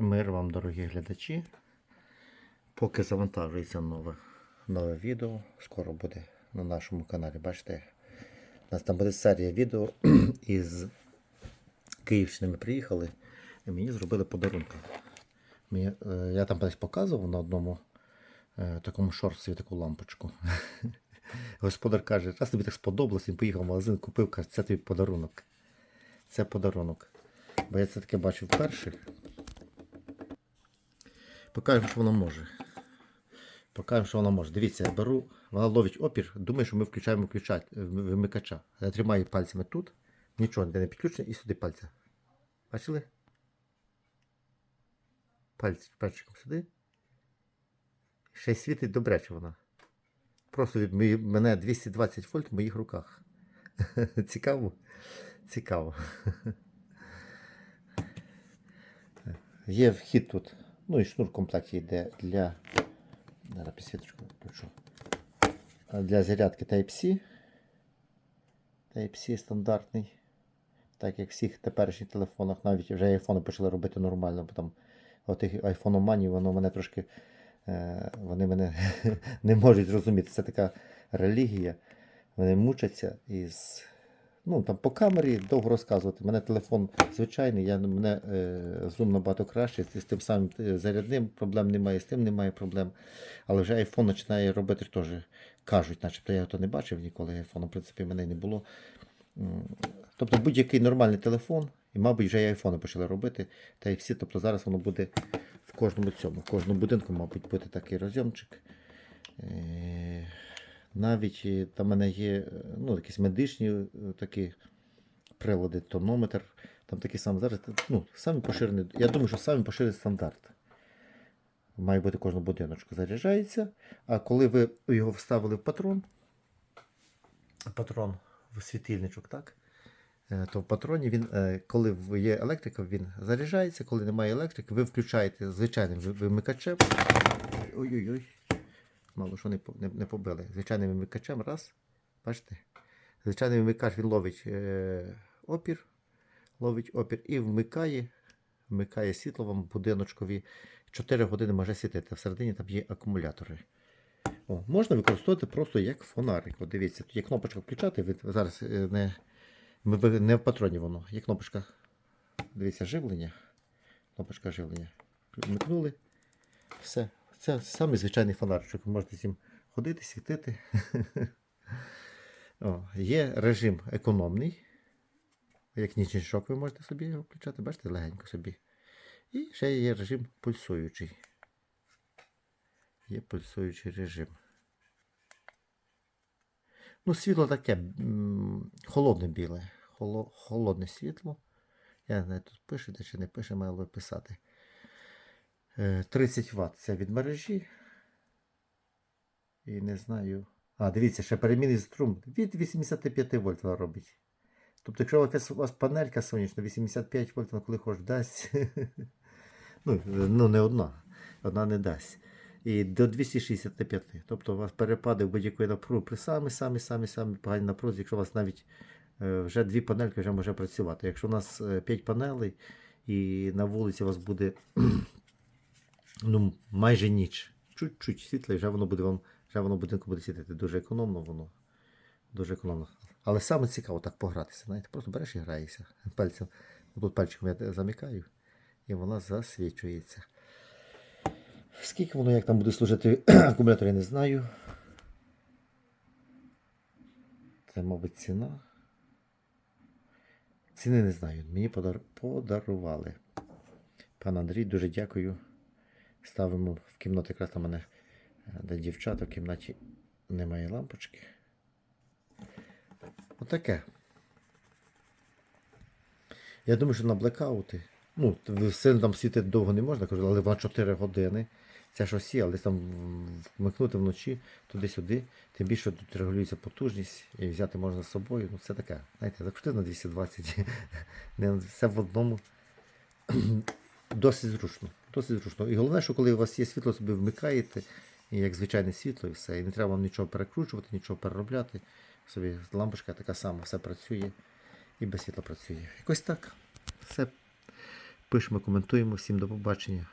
Мир вам, дорогі глядачі. Поки завантажується нове, нове відео, скоро буде на нашому каналі. Бачите, у нас там буде серія відео із Київщини ми приїхали і мені зробили подарунки. Мені, е, я там десь показував на одному е, такому шорсі таку лампочку. Господар каже, раз тобі так сподобалось, він поїхав в магазин, купив, каже, це тобі подарунок. Це подарунок. Бо я це таке бачив вперше. Покажемо, що вона може. Покажемо, що вона може. Дивіться, я беру, вона ловить опір, думаю, що ми включаємо включать, е, вимикача. Я тримаю пальцями тут, нічого не підключено і сюди пальця. Бачили? Пальці, пальчиком сюди. Ще й світить добряче вона. Просто від мене 220 вольт в моїх руках. Цікаво? Цікаво. Є вхід тут. Ну і шнур в комплекті йде для. Підсвіточку включу. Для зарядки Type-C. Type-C стандартний. Так як всіх теперішніх телефонах, навіть вже айфони почали робити нормально, бо там отих айфономанів, воно мене трошки. е, Вони мене не можуть зрозуміти. Це така релігія. Вони мучаться із ну, там, по камері довго розказувати. У мене телефон звичайний, я, мене е, зум набагато краще, з тим самим е, зарядним проблем немає, з тим немає проблем. Але вже iPhone починає робити теж, кажуть, начебто я то не бачив ніколи iPhone, в принципі, мене не було. Тобто будь-який нормальний телефон, і, мабуть, вже і iPhone почали робити, та й всі. Тобто зараз воно буде в кожному цьому, в кожному будинку, мабуть, буде такий розйомчик. Навіть там в мене є е, ну, якісь медичні е, такі прилади, тонометр. Там такі самі зараз. Ну, самі поширений. Я думаю, що самі поширений стандарт. Має бути кожну будиночку. Заряджається. А коли ви його вставили в патрон, патрон в світильничок, так? Е, То в патроні він, коли є електрика, він заряджається, коли немає електрики, ви включаєте звичайним вимикачем. Ой-ой-ой. Мало що не, не, не побили. Звичайним вимикачем, раз. Бачите? Звичайний вимикач він ловить е, опір, ловить опір і вмикає, вмикає світло вам будиночкові. 4 години може світити. Всередині там є акумулятори. О, можна використовувати просто як фонарик. От дивіться, тут є кнопочка включати. Ви зараз е, не, не в патроні воно. Є кнопочка. Дивіться, живлення. Кнопочка живлення. Вмикнули. Все. Це самий звичайний фонаричок. Ви можете з ним ходити, світити. О, є режим економний. Як нічний шок ви можете собі його включати, бачите, легенько собі. І ще є режим пульсуючий. Є пульсуючий режим. Ну, світло таке холодне біле. Холо, холодне світло. Я не знаю, тут пишете чи не пише, мало писати. Е, 30 Вт це від мережі. І не знаю. А, дивіться, ще перемінний струм від 85 вольт робить. Тобто, якщо у вас панелька сонячна, 85 вольт, вона коли хоч дасть. ну, ну, не одна. Одна не дасть. І до 265. Тобто у вас перепади в будь-якої напруги при самі самі самі самі погані напрузі, якщо у вас навіть е, вже дві панельки вже може працювати. Якщо у нас 5 панелей і на вулиці у вас буде ну, майже ніч. Чуть-чуть світло, і вже воно буде вам, вже воно будинку буде світити. Дуже економно воно. Дуже економно. Але саме цікаво так погратися. Знаєте, просто береш і граєшся пальцем. Тут пальчиком я замикаю, і вона засвічується. Скільки воно як там буде служити акумулятор, я не знаю. Це, мабуть, ціна. Ціни не знаю. Мені подар... подарували. Пан Андрій, дуже дякую. Ставимо в кімнату, якраз там мене е, де дівчата в кімнаті немає лампочки. Отаке. Я думаю, що на блекаути. Ну, т- там світити довго не можна, кажу, але на 4 години. Це ж осі, але там вмикнути вночі туди-сюди. Тим більше тут регулюється потужність і взяти можна з собою. Ну, це таке. Знаєте, закрутив на 220. Не, Все в одному. Досить зручно. Досить зручно. І головне, що коли у вас є світло, собі вмикаєте, і як звичайне світло, і все. І не треба вам нічого перекручувати, нічого переробляти. Собі лампочка така сама, все працює і без світла працює. Якось так. Все пишемо, коментуємо. Всім до побачення.